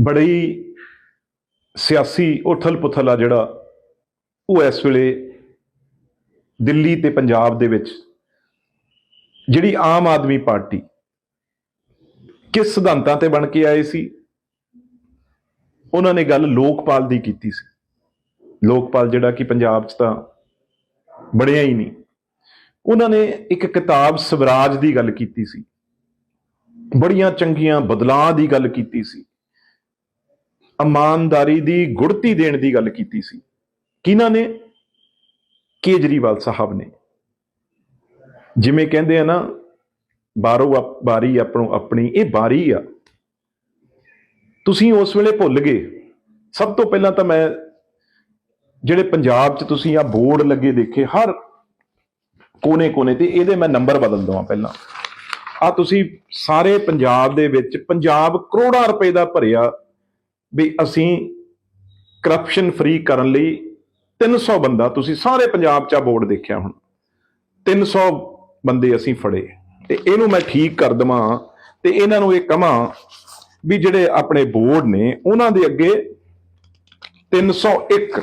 ਬੜੀ ਸਿਆਸੀ ਉਥਲ-ਪੁਥਲ ਆ ਜਿਹੜਾ ਉਹ ਇਸ ਵੇਲੇ ਦਿੱਲੀ ਤੇ ਪੰਜਾਬ ਦੇ ਵਿੱਚ ਜਿਹੜੀ ਆਮ ਆਦਮੀ ਪਾਰਟੀ ਕਿਸ ਸਿਧਾਂਤਾਂ ਤੇ ਬਣ ਕੇ ਆਏ ਸੀ? ਉਹਨਾਂ ਨੇ ਗੱਲ ਲੋਕਪਾਲ ਦੀ ਕੀਤੀ ਸੀ। ਲੋਕਪਾਲ ਜਿਹੜਾ ਕਿ ਪੰਜਾਬ 'ਚ ਤਾਂ ਬਣਿਆ ਹੀ ਨਹੀਂ। ਉਹਨਾਂ ਨੇ ਇੱਕ ਕਿਤਾਬ ਸਵਰਾਜ ਦੀ ਗੱਲ ਕੀਤੀ ਸੀ। ਬੜੀਆਂ ਚੰਗੀਆਂ ਬਦਲਾਅ ਦੀ ਗੱਲ ਕੀਤੀ ਸੀ। ਇਮਾਨਦਾਰੀ ਦੀ ਗੁੜਤੀ ਦੇਣ ਦੀ ਗੱਲ ਕੀਤੀ ਸੀ। ਕਿਹਨਾਂ ਨੇ? ਕੇਜਰੀਵਾਲ ਸਾਹਿਬ ਨੇ। ਜਿਵੇਂ ਕਹਿੰਦੇ ਆ ਨਾ ਬਾਰੋ ਆਪ- ਬਾਰੀ ਆਪਣੋ ਆਪਣੀ, ਇਹ ਬਾਰੀ ਆ। ਤੁਸੀਂ ਉਸ ਵੇਲੇ ਭੁੱਲ ਗਏ। ਸਭ ਤੋਂ ਪਹਿਲਾਂ ਤਾਂ ਮੈਂ, ਜਿਹੜੇ ਪੰਜਾਬ 'ਚ ਤੁਸੀਂ ਆ ਬੋਰਡ ਲੱਗੇ ਦੇਖੇ, ਹਰ ਕੋਨੇ-ਕੋਨੇ ਤੇ ਇਹਦੇ ਮੈਂ ਨੰਬਰ ਬਦਲ ਦਵਾਂ ਪਹਿਲਾਂ। ਆ ਤੁਸੀਂ ਸਾਰੇ ਪੰਜਾਬ ਦੇ ਵਿੱਚ, ਪੰਜਾਬ ਕਰੋੜਾਂ ਰੁਪਏ ਦਾ ਭਰਿਆ ਵੀ ਅਸੀਂ ਕਰਪਸ਼ਨ ਫ੍ਰੀ ਕਰਨ ਲਈ 300 ਬੰਦਾ, ਤੁਸੀਂ ਸਾਰੇ ਪੰਜਾਬ 'ਚ ਆ ਬੋਰਡ ਦੇਖਿਆ ਹੁਣ 300 ਬੰਦੇ ਅਸੀਂ ਫੜੇ। ਤੇ ਇਹਨੂੰ ਮੈਂ ਠੀਕ ਕਰ ਦਵਾਂ ਤੇ ਇਹਨਾਂ ਨੂੰ ਇਹ ਕਹਾਂ ਵੀ ਜਿਹੜੇ ਆਪਣੇ ਬੋਰਡ ਨੇ, ਉਹਨਾਂ ਦੇ ਅੱਗੇ 301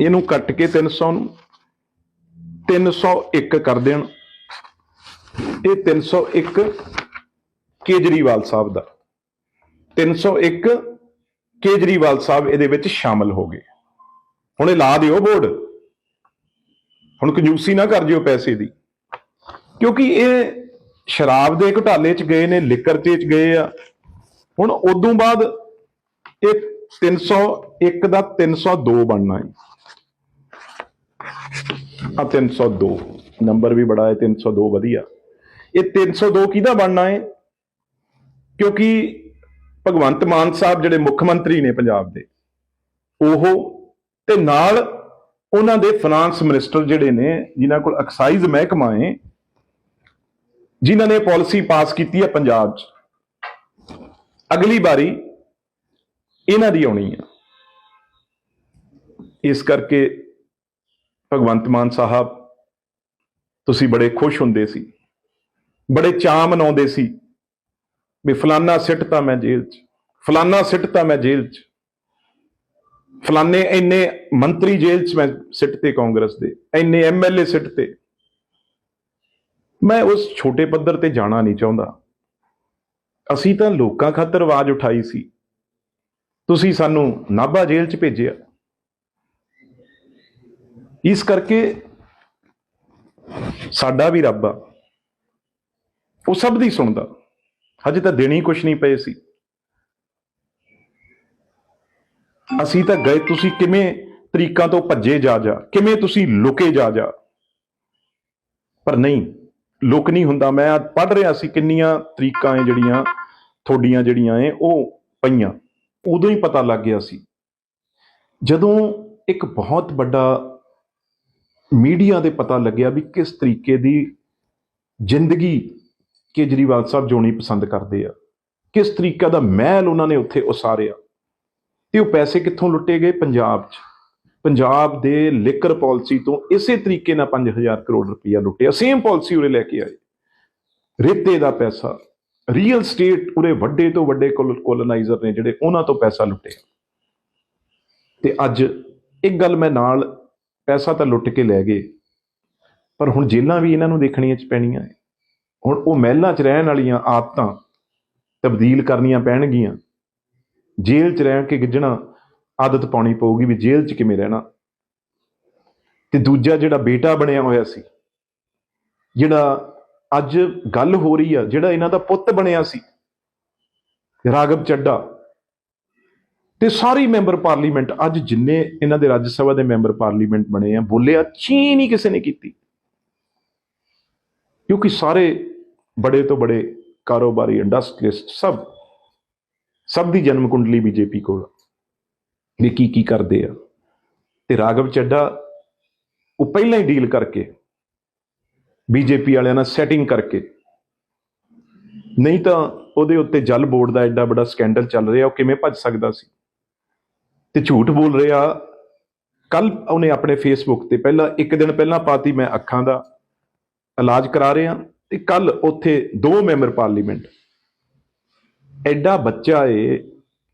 ਇਹਨੂੰ ਕੱਟ ਕੇ 300 ਨੂੰ 301 ਕਰ ਦੇਣ। ਇਹ 301 ਕੇਜਰੀਵਾਲ ਸਾਹਿਬ ਦਾ। 301 ਕੇਜਰੀਵਾਲ ਸਾਹਿਬ ਇਹਦੇ ਵਿੱਚ ਸ਼ਾਮਲ ਹੋ ਗਏ। ਹੁਣ ਇਹ ਲਾ ਦਿਓ ਬੋਰਡ। ਹੁਣ ਕੰਜੂਸੀ ਨਾ ਕਰ ਜਿਓ ਪੈਸੇ ਦੀ। ਕਿਉਂਕਿ ਇਹ ਸ਼ਰਾਬ ਦੇ ਘੁਟਾਲੇ 'ਚ ਗਏ ਨੇ, ਲਿਕਰ 'ਚ ਗਏ ਆ। ਹੁਣ ਉਦੋਂ ਬਾਅਦ ਇਹ 301 ਦਾ 302 ਬਣਨਾ ਹੈ। ਆ 302 ਨੰਬਰ ਵੀ ਬੜਾ ਹੈ 302 ਵਧੀਆ। ਇਹ 302 ਕਿਹਦਾ ਬਣਨਾ ਹੈ? ਕਿਉਂਕਿ ਭਗਵੰਤ ਮਾਨ ਸਾਹਿਬ ਜਿਹੜੇ ਮੁੱਖ ਮੰਤਰੀ ਨੇ ਪੰਜਾਬ ਦੇ, ਉਹ ਤੇ ਨਾਲ ਉਹਨਾਂ ਦੇ ਫਾਈਨਾਂਸ ਮਿਨਿਸਟਰ ਜਿਹੜੇ ਨੇ, ਜਿਨ੍ਹਾਂ ਕੋਲ ਐਕਸਾਈਜ਼ ਮਹਿਕਮਾ ਹੈ, ਜਿਨ੍ਹਾਂ ਨੇ ਪਾਲਿਸੀ ਪਾਸ ਕੀਤੀ ਹੈ ਪੰਜਾਬ 'ਚ। ਅਗਲੀ ਵਾਰੀ ਇਹਨਾਂ ਦੀ ਆਉਣੀ ਆ। ਇਸ ਕਰਕੇ ਭਗਵੰਤ ਮਾਨ ਸਾਹਿਬ, ਤੁਸੀਂ ਬੜੇ ਖੁਸ਼ ਹੁੰਦੇ ਸੀ, ਬੜੇ ਚਾਅ ਮਨਾਉਂਦੇ ਸੀ। ਵੀ ਫਲਾਨਾ ਸਿੱਟਤਾ ਮੈਂ ਜੇਲ੍ਹ 'ਚ। ਫਲਾਨਾ ਸਿੱਟਤਾ ਮੈਂ ਜੇਲ੍ਹ 'ਚ। ਫਲਾਨੇ ਇੰਨੇ ਮੰਤਰੀ ਜੇਲ੍ਹ 'ਚ ਮੈਂ ਸਿੱਟਤੇ ਕਾਂਗਰਸ ਦੇ। ਇੰਨੇ ਐਮਐਲਏ ਸਿੱਟਤੇ ਮੈਂ ਉਸ ਛੋਟੇ ਪੱਧਰ ਤੇ ਜਾਣਾ ਨਹੀਂ ਚਾਹੁੰਦਾ। ਅਸੀਂ ਤਾਂ ਲੋਕਾਂ ਖਾਤਰ ਆਵਾਜ਼ ਉਠਾਈ ਸੀ। ਤੁਸੀਂ ਸਾਨੂੰ ਨਾਭਾ ਜੇਲ੍ਹ 'ਚ ਭੇਜਿਆ। ਇਸ ਕਰਕੇ ਸਾਡਾ ਵੀ ਰੱਬ ਆ। ਉਹ ਸਭ ਦੀ ਸੁਣਦਾ। ਹਜੇ ਤਾਂ ਦੇਣੀ ਕੁਛ ਨਹੀਂ ਪਏ ਸੀ। ਅਸੀਂ ਤਾਂ ਗਏ, ਤੁਸੀਂ ਕਿਵੇਂ ਤਰੀਕਾਂ ਤੋਂ ਭੱਜੇ ਜਾ ਜਾ, ਕਿਵੇਂ ਤੁਸੀਂ ਲੁਕੇ ਜਾ ਜਾ। ਪਰ ਨਹੀਂ, ਲੁਕ ਨਹੀਂ ਹੁੰਦਾ। ਮੈਂ ਪੜ ਰਿਹਾ ਸੀ ਕਿੰਨੀਆਂ ਤਰੀਕਾਂ ਐ ਜਿਹੜੀਆਂ, ਤੁਹਾਡੀਆਂ ਜਿਹੜੀਆਂ ਐ ਉਹ ਪਈਆਂ। ਉਦੋਂ ਹੀ ਪਤਾ ਲੱਗ ਗਿਆ ਸੀ। ਜਦੋਂ ਇੱਕ ਬਹੁਤ ਵੱਡਾ ਮੀਡੀਆ ਦੇ ਪਤਾ ਲੱਗਿਆ ਵੀ ਕਿਸ ਤਰੀਕੇ ਦੀ ਜ਼ਿੰਦਗੀ ਕੇਜਰੀਵਾਲ ਸਾਹਿਬ ਜਿਉਣੀ ਪਸੰਦ ਕਰਦੇ ਆ। ਕਿਸ ਤਰੀਕਾ ਦਾ ਮਹਿਲ ਉਹਨਾਂ ਨੇ ਉੱਥੇ ਉਸਾਰਿਆ? ਤੇ ਉਹ ਪੈਸੇ ਕਿੱਥੋਂ ਲੁੱਟੇ ਗਏ? ਪੰਜਾਬ 'ਚ। ਪੰਜਾਬ ਦੇ ਲਿਕਰ ਪਾਲਿਸੀ ਤੋਂ ਇਸੇ ਤਰੀਕੇ ਨਾਲ 5000 ਕਰੋੜ ਰੁਪਇਆ ਲੁੱਟਿਆ। ਸੇਮ ਪਾਲਿਸੀ ਉਰੇ ਲੈ ਕੇ ਆਏ। ਰੇਤੇ ਦਾ ਪੈਸਾ। ਰੀਅਲ ਸਟੇਟ ਉਰੇ ਵੱਡੇ ਤੋਂ ਵੱਡੇ ਕੋਲੋਨਾਈਜ਼ਰ ਨੇ ਜਿਹੜੇ ਉਹਨਾਂ ਤੋਂ ਪੈਸਾ ਲੁੱਟਿਆ। ਤੇ ਅੱਜ ਇੱਕ ਗੱਲ ਮੈਂ ਨਾਲ ਪੈਸਾ ਤਾਂ ਲੁੱਟ ਕੇ ਲੈ ਗਏ। ਪਰ ਹੁਣ ਜੇਲਾਂ ਵੀ ਇਹਨਾਂ ਨੂੰ ਦੇਖਣੀਆਂ ਚ ਪੈਣੀਆਂ ਹੈ ਹੁਣ ਉਹ ਮਹਿਲਾਂ 'ਚ ਰਹਿਣ ਵਾਲੀਆਂ ਆਦਤਾਂ ਤਬਦੀਲ ਕਰਨੀਆਂ ਪੈਣਗੀਆਂ। ਜੇਲ੍ਹ 'ਚ ਰਹਿ ਕੇ ਗਿੱਜਣਾ ਆਦਤ ਪਾਉਣੀ ਪਊਗੀ ਵੀ ਜੇਲ੍ਹ 'ਚ ਕਿਵੇਂ ਰਹਿਣਾ। ਤੇ ਦੂਜਾ ਜਿਹੜਾ ਬੇਟਾ ਬਣਿਆ ਹੋਇਆ ਸੀ, ਜਿਹੜਾ ਅੱਜ ਗੱਲ ਹੋ ਰਹੀ ਆ, ਜਿਹੜਾ ਇਹਨਾਂ ਦਾ ਪੁੱਤ ਬਣਿਆ ਸੀ, ਰਾਗਵ ਚੱਡਾ ਤੇ ਸਾਰੀ ਮੈਂਬਰ ਪਾਰਲੀਮੈਂਟ, ਅੱਜ ਜਿੰਨੇ ਇਹਨਾਂ ਦੇ ਰਾਜ ਸਭਾ ਦੇ ਮੈਂਬਰ ਪਾਰਲੀਮੈਂਟ ਬਣੇ ਆ, ਬੋਲਿਆ ਚੀ ਨਹੀਂ ਕਿਸੇ ਨੇ ਕੀਤੀ। ਕਿਉਂਕਿ ਸਾਰੇ ਬੜੇ ਤੋਂ ਬੜੇ ਕਾਰੋਬਾਰੀ ਇੰਡਸਟਰੀਸਟ ਸਭ ਸਭ ਦੀ ਜਨਮ ਕੁੰਡਲੀ ਬੀਜੇਪੀ ਕੋਲ ਵੀ ਕੀ ਕੀ ਕਰਦੇ ਆ। ਤੇ ਰਾਗਵ ਚੱਡਾ ਉਹ ਪਹਿਲਾਂ ਹੀ ਡੀਲ ਕਰਕੇ, ਬੀਜੇਪੀ ਵਾਲਿਆਂ ਨਾਲ ਸੈਟਿੰਗ ਕਰਕੇ। ਨਹੀਂ ਤਾਂ ਉਹਦੇ ਉੱਤੇ ਜਲ ਬੋਰਡ ਦਾ ਐਡਾ ਵੱਡਾ ਸਕੈਂਡਲ ਚੱਲ ਰਿਹਾ, ਉਹ ਕਿਵੇਂ ਭੱਜ ਸਕਦਾ ਸੀ? ਤੇ ਝੂਠ ਬੋਲ ਰਿਹਾ, ਕੱਲ ਉਹਨੇ ਆਪਣੇ ਫੇਸਬੁੱਕ ਤੇ ਪਹਿਲਾਂ, ਇੱਕ ਦਿਨ ਪਹਿਲਾਂ ਪਾਤੀ ਮੈਂ ਅੱਖਾਂ ਦਾ ਇਲਾਜ ਕਰਾ ਰਿਹਾ। ਤੇ ਕੱਲ ਉੱਥੇ ਦੋ ਮੈਂਬਰ ਪਾਰਲੀਮੈਂਟ। ਐਡਾ ਬੱਚਾ ਏ,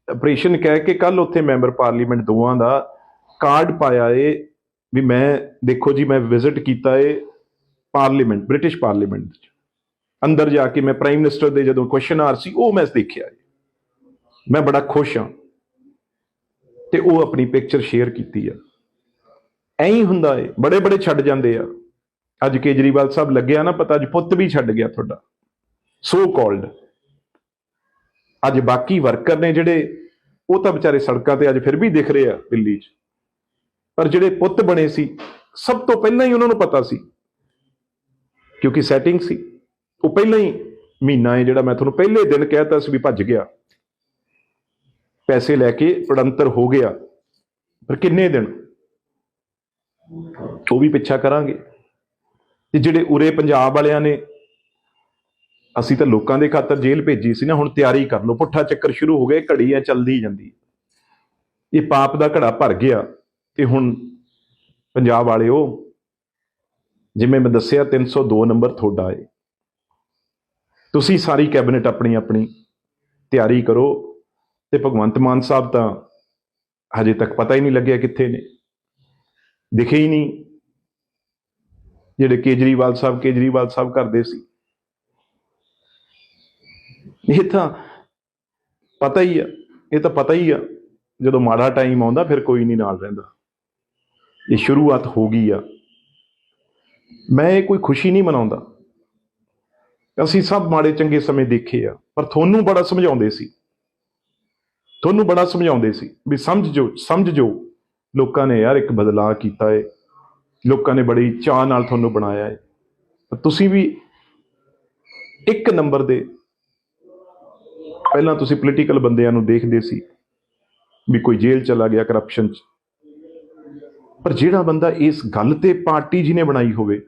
ਆਪਰੇਸ਼ਨ ਕਹਿ ਕੇ ਕੱਲ ਉੱਥੇ ਮੈਂਬਰ ਪਾਰਲੀਮੈਂਟ ਦੋਵਾਂ ਦਾ ਕਾਰਡ ਪਾਇਆ ਏ, ਵੀ ਮੈਂ, ਦੇਖੋ ਜੀ, ਮੈਂ ਵਿਜ਼ਿਟ ਕੀਤਾ ਏ ਪਾਰਲੀਮੈਂਟ, ਬ੍ਰਿਟਿਸ਼ ਪਾਰਲੀਮੈਂਟ ਵਿੱਚ। ਅੰਦਰ ਜਾ ਕੇ ਮੈਂ ਪ੍ਰਾਈਮ ਮਿਨਿਸਟਰ ਦੇ ਜਦੋਂ ਕੁਐਸਚਨ ਆਰ ਸੀ, ਉਹ ਮੈਂ ਦੇਖਿਆ ਏ। ਮੈਂ ਬੜਾ ਖੁਸ਼ ਹਾਂ। ਤੇ ਉਹ ਆਪਣੀ ਪਿਕਚਰ ਸ਼ੇਅਰ ਕੀਤੀ ਆ। ਐਂ ਹੁੰਦਾ ਏ ਬੜੇ ਬੜੇ ਛੱਡ ਜਾਂਦੇ ਆ। ਅੱਜ ਕੇਜਰੀਵਾਲ ਸਾਹਿਬ ਲੱਗਿਆ ਨਾ, ਪਤਾ ਅੱਜ ਪੁੱਤ ਵੀ ਛੱਡ ਗਿਆ ਤੁਹਾਡਾ। ਸੋ ਕਾਲਡ ਅੱਜ ਬਾਕੀ ਵਰਕਰ ਨੇ ਜਿਹੜੇ, ਉਹ ਤਾਂ ਵਿਚਾਰੇ ਸੜਕਾਂ ਤੇ ਅੱਜ ਫਿਰ ਵੀ ਦਿਖ ਰਹੇ ਆ ਦਿੱਲੀ 'ਚ। ਪਰ ਜਿਹੜੇ ਪੁੱਤ ਬਣੇ ਸੀ, ਸਭ ਤੋਂ ਪਹਿਲਾਂ ਹੀ ਉਹਨਾਂ ਨੂੰ ਪਤਾ ਸੀ। ਕਿਉਂਕਿ ਸੈਟਿੰਗ ਸੀ। ਉਹ ਪਹਿਲਾਂ ਹੀ ਮਹੀਨਾ ਹੈ ਜਿਹੜਾ ਮੈਂ ਤੁਹਾਨੂੰ ਪਹਿਲੇ ਦਿਨ ਕਹਿਤਾ ਸੀ ਵੀ ਭੱਜ ਗਿਆ। ਪੈਸੇ ਲੈ ਕੇ ਪੜੰਤਰ ਹੋ ਗਿਆ। ਪਰ ਕਿੰਨੇ ਦਿਨ? ਉਹ ਵੀ ਪਿੱਛਾ ਕਰਾਂਗੇ। ਤੇ ਜਿਹੜੇ ਉਰੇ ਪੰਜਾਬ ਵਾਲਿਆਂ ਨੇ ਅਸੀਂ ਤਾਂ ਲੋਕਾਂ ਦੇ ਖਾਤਰ ਜੇਲ੍ਹ ਭੇਜੀ ਸੀ ਨਾ, ਹੁਣ ਤਿਆਰੀ ਕਰ ਲਓ। ਪੁੱਠਾ ਚੱਕਰ ਸ਼ੁਰੂ ਹੋ ਗਿਆ ਘੜੀ ਆ ਚੱਲਦੀ ਜਾਂਦੀ ਇਹ ਪਾਪ ਦਾ ਘੜਾ ਭਰ ਗਿਆ ਤੇ ਹੁਣ ਪੰਜਾਬ ਵਾਲਿਓ, ਜਿਵੇਂ ਮੈਂ ਦੱਸਿਆ 302 ਨੰਬਰ ਤੁਹਾਡਾ ਏ। ਤੁਸੀਂ ਸਾਰੀ ਕੈਬਨਿਟ ਆਪਣੀ ਆਪਣੀ ਤਿਆਰੀ ਕਰੋ ਤੇ ਭਗਵੰਤ ਮਾਨ ਸਾਹਿਬ ਤਾਂ ਹਜੇ ਤੱਕ ਪਤਾ ਹੀ ਨਹੀਂ ਲੱਗਿਆ ਕਿੱਥੇ ਨੇ। ਦਿਖੇ ਹੀ ਨਹੀਂ। ਜਿਹੜੇ ਕੇਜਰੀਵਾਲ ਸਾਹਿਬ ਕੇਜਰੀਵਾਲ ਸਾਹਿਬ ਕਰਦੇ ਸੀ। ਇਹ ਤਾਂ ਪਤਾ ਹੀ ਆ, ਇਹ ਤਾਂ ਪਤਾ ਹੀ ਆ, ਜਦੋਂ ਮਾੜਾ ਟਾਈਮ ਆਉਂਦਾ ਫਿਰ ਕੋਈ ਨਹੀਂ ਨਾਲ ਰਹਿੰਦਾ। ਇਹ ਸ਼ੁਰੂਆਤ ਹੋ ਗਈ ਆ। ਮੈਂ ਇਹ ਕੋਈ ਖੁਸ਼ੀ ਨਹੀਂ ਮਨਾਉਂਦਾ। ਅਸੀਂ ਸਭ ਮਾੜੇ ਚੰਗੇ ਸਮੇਂ ਦੇਖੇ ਆ, ਪਰ ਤੁਹਾਨੂੰ ਬੜਾ ਸਮਝਾਉਂਦੇ ਸੀ। ਤੁਹਾਨੂੰ ਬੜਾ ਸਮਝਾਉਂਦੇ ਸੀ ਵੀ ਸਮਝ ਜੋ ਸਮਝ ਜੋ ਲੋਕਾਂ ਨੇ ਯਾਰ ਇੱਕ ਬਦਲਾਅ ਕੀਤਾ ਏ। ਲੋਕਾਂ ਨੇ ਬੜੀ ਚਾਹ ਨਾਲ ਤੁਹਾਨੂੰ ਬਣਾਇਆ ਹੈ। ਤੁਸੀਂ ਵੀ ਇੱਕ ਨੰਬਰ ਦੇ ਪਹਿਲਾਂ ਤੁਸੀਂ ਪੋਲੀਟੀਕਲ ਬੰਦਿਆਂ ਨੂੰ ਦੇਖਦੇ ਸੀ ਵੀ ਕੋਈ ਜੇਲ੍ਹ ਚਲਾ ਗਿਆ ਕਰਪਸ਼ਨ ਚ। ਪਰ ਜਿਹੜਾ ਬੰਦਾ ਇਸ ਗੱਲ ਤੇ ਪਾਰਟੀ ਜੀ ਨੇ ਬਣਾਈ ਹੋਵੇ,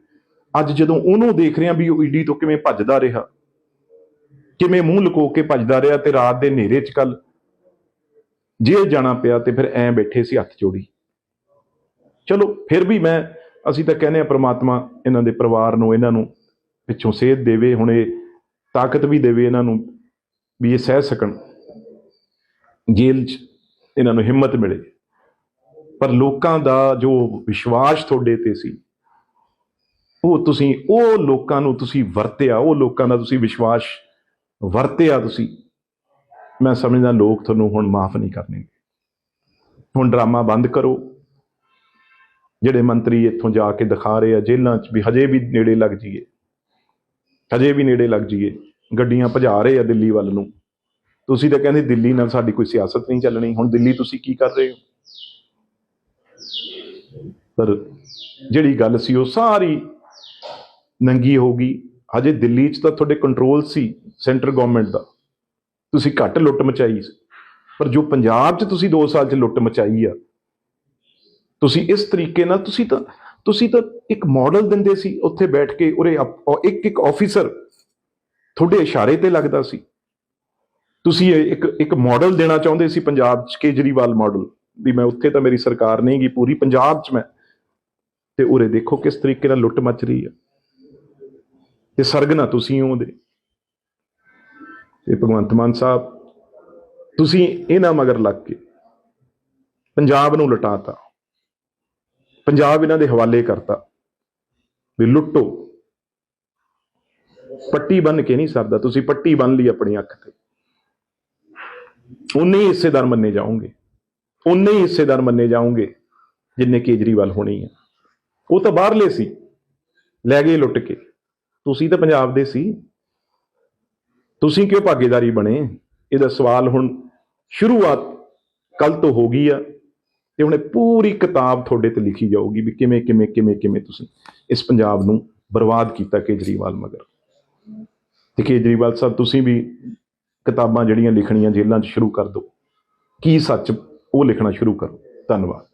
ਅੱਜ ਜਦੋਂ ਉਹਨੂੰ ਦੇਖ ਰਿਹਾ ਵੀ ਉਹ ਈਡੀ ਤੋਂ ਕਿਵੇਂ ਭੱਜਦਾ ਰਿਹਾ, ਕਿਵੇਂ ਮੂੰਹ ਲੁਕੋ ਕੇ ਭੱਜਦਾ ਰਿਹਾ ਤੇ ਰਾਤ ਦੇ ਹਨੇਰੇ ਚ ਕੱਲ ਜੇਲ੍ਹ ਜਾਣਾ ਪਿਆ ਤੇ ਫਿਰ ਐਂ ਬੈਠੇ ਸੀ ਹੱਥ ਜੋੜੀ। ਚਲੋ, ਫਿਰ ਵੀ ਮੈਂ ਅਸੀਂ ਤਾਂ ਕਹਿੰਦੇ ਆ ਪ੍ਰਮਾਤਮਾ ਇਹਨਾਂ ਦੇ ਪਰਿਵਾਰ ਨੂੰ, ਇਹਨਾਂ ਨੂੰ ਪਿੱਛੋਂ ਸੇਧ ਦੇਵੇ, ਹੁਣ ਇਹ ਤਾਕਤ ਵੀ ਦੇਵੇ ਇਹਨਾਂ ਨੂੰ ਵੀ ਇਹ ਸਹਿ ਸਕਣ। ਜੇਲ੍ਹ 'ਚ ਇਹਨਾਂ ਨੂੰ ਹਿੰਮਤ ਮਿਲੇ। ਪਰ ਲੋਕਾਂ ਦਾ ਜੋ ਵਿਸ਼ਵਾਸ ਤੁਹਾਡੇ ਤੇ ਸੀ, ਉਹ ਤੁਸੀਂ, ਉਹ ਲੋਕਾਂ ਨੂੰ ਤੁਸੀਂ ਵਰਤਿਆ, ਉਹ ਲੋਕਾਂ ਦਾ ਤੁਸੀਂ ਵਿਸ਼ਵਾਸ ਵਰਤਿਆ ਤੁਸੀਂ। ਮੈਂ ਸਮਝਦਾ ਲੋਕ ਤੁਹਾਨੂੰ ਹੁਣ ਮਾਫ ਨਹੀਂ ਕਰਨਗੇ। ਹੁਣ ਡਰਾਮਾ ਬੰਦ ਕਰੋ। ਜਿਹੜੇ ਮੰਤਰੀ ਇੱਥੋਂ ਜਾ ਕੇ ਦਿਖਾ ਰਹੇ ਆ ਜੇਲ੍ਹਾਂ 'ਚ ਵੀ ਹਜੇ ਵੀ ਨੇੜੇ ਲੱਗ ਜਾਈਏ। ਹਜੇ ਵੀ ਨੇੜੇ ਲੱਗ ਜਾਈਏ। ਗੱਡੀਆਂ ਭਜਾ ਰਹੇ ਆ ਦਿੱਲੀ ਵੱਲ ਨੂੰ। ਤੁਸੀਂ ਤਾਂ ਕਹਿੰਦੇ ਦਿੱਲੀ ਨਾਲ ਸਾਡੀ ਕੋਈ ਸਿਆਸਤ ਨਹੀਂ ਚੱਲਣੀ। ਹੁਣ ਦਿੱਲੀ ਤੁਸੀਂ ਕੀ ਕਰ ਰਹੇ ਹੋ? ਪਰ ਜਿਹੜੀ ਗੱਲ ਸੀ ਉਹ ਸਾਰੀ ਨੰਗੀ ਹੋ ਗਈ। ਹਜੇ ਦਿੱਲੀ 'ਚ ਤਾਂ ਤੁਹਾਡੇ ਕੰਟਰੋਲ ਸੀ ਸੈਂਟਰ ਗਵਰਨਮੈਂਟ ਦਾ। ਤੁਸੀਂ ਘੱਟ ਲੁੱਟ ਮਚਾਈ ਪਰ ਜੋ ਪੰਜਾਬ 'ਚ ਤੁਸੀਂ 2 ਸਾਲ 'ਚ ਲੁੱਟ ਮਚਾਈ ਆ ਤੁਸੀਂ ਇਸ ਤਰੀਕੇ ਨਾਲ ਤੁਸੀਂ ਤਾਂ ਤੁਸੀਂ ਤਾਂ ਇੱਕ ਮਾਡਲ ਦਿੰਦੇ ਸੀ, ਉੱਥੇ ਬੈਠ ਕੇ ਉਰੇ ਇੱਕ ਇੱਕ ਆਫੀਸਰ ਤੁਹਾਡੇ ਇਸ਼ਾਰੇ ਤੇ ਲੱਗਦਾ ਸੀ। ਤੁਸੀਂ ਇੱਕ ਇੱਕ ਮਾਡਲ ਦੇਣਾ ਚਾਹੁੰਦੇ ਸੀ ਪੰਜਾਬ 'ਚ ਕੇਜਰੀਵਾਲ ਮਾਡਲ ਵੀ ਮੈਂ ਉੱਥੇ ਤਾਂ ਮੇਰੀ ਸਰਕਾਰ ਨਹੀਂ ਗਈ ਪੂਰੀ ਪੰਜਾਬ 'ਚ ਮੈਂ। ਤੇ ਉਰੇ ਦੇਖੋ ਕਿਸ ਤਰੀਕੇ ਨਾਲ ਲੁੱਟ ਮਚ ਰਹੀ ਹੈ। ਤੇ ਸਰਗਨਾ ਤੁਸੀਂ ਉਹਦੇ ਤੇ ਭਗਵੰਤ ਮਾਨ ਸਾਹਿਬ, ਤੁਸੀਂ ਇਹਨਾਂ ਮਗਰ ਲੱਗ ਕੇ ਪੰਜਾਬ ਨੂੰ ਲਟਾਤਾ। ਪੰਜਾਬ ਇਹਨਾਂ ਦੇ ਹਵਾਲੇ ਕਰਤਾ ਵੀ ਲੁੱਟੋ। ਪੱਟੀ ਬੰਨ ਕੇ ਨਹੀਂ ਸਰਦਾ। ਤੁਸੀਂ ਪੱਟੀ ਬੰਨ ਲਈ ਆਪਣੀ ਅੱਖ ਤੇ। ਉਨੇ ਹੀ ਹਿੱਸੇਦਾਰ ਮੰਨੇ ਜਾਓਗੇ। ਉਨੇ ਹੀ ਹਿੱਸੇਦਾਰ ਮੰਨੇ ਜਾਓਗੇ ਜਿੰਨੇ ਕੇਜਰੀਵਾਲ ਹੋਣੀ ਆ। ਉਹ ਤਾਂ ਬਾਹਰਲੇ ਸੀ। ਲੈ ਗਏ ਲੁੱਟ ਕੇ। ਤੁਸੀਂ ਤਾਂ ਪੰਜਾਬ ਦੇ ਸੀ। ਤੁਸੀਂ ਕਿਉਂ ਭਾਗੀਦਾਰੀ ਬਣੇ? ਇਹਦਾ ਸਵਾਲ ਹੁਣ ਸ਼ੁਰੂਆਤ ਕੱਲ ਤੋਂ ਹੋ ਗਈ ਆ। ਤੇ ਹੁਣ ਇਹ ਪੂਰੀ ਕਿਤਾਬ ਤੁਹਾਡੇ ਤੇ ਲਿਖੀ ਜਾਊਗੀ ਵੀ ਕਿਵੇਂ ਕਿਵੇਂ ਕਿਵੇਂ ਕਿਵੇਂ ਤੁਸੀਂ ਇਸ ਪੰਜਾਬ ਨੂੰ ਬਰਬਾਦ ਕੀਤਾ ਕੇਜਰੀਵਾਲ ਮਗਰ। ਤੇ ਕੇਜਰੀਵਾਲ ਸਾਹਿਬ, ਤੁਸੀਂ ਵੀ ਕਿਤਾਬਾਂ ਜਿਹੜੀਆਂ ਲਿਖਣੀਆਂ ਜੇਲ੍ਹਾਂ 'ਚ ਸ਼ੁਰੂ ਕਰ ਦਿਓ। ਕੀ ਸੱਚ ਉਹ ਲਿਖਣਾ ਸ਼ੁਰੂ ਕਰੋ। ਧੰਨਵਾਦ।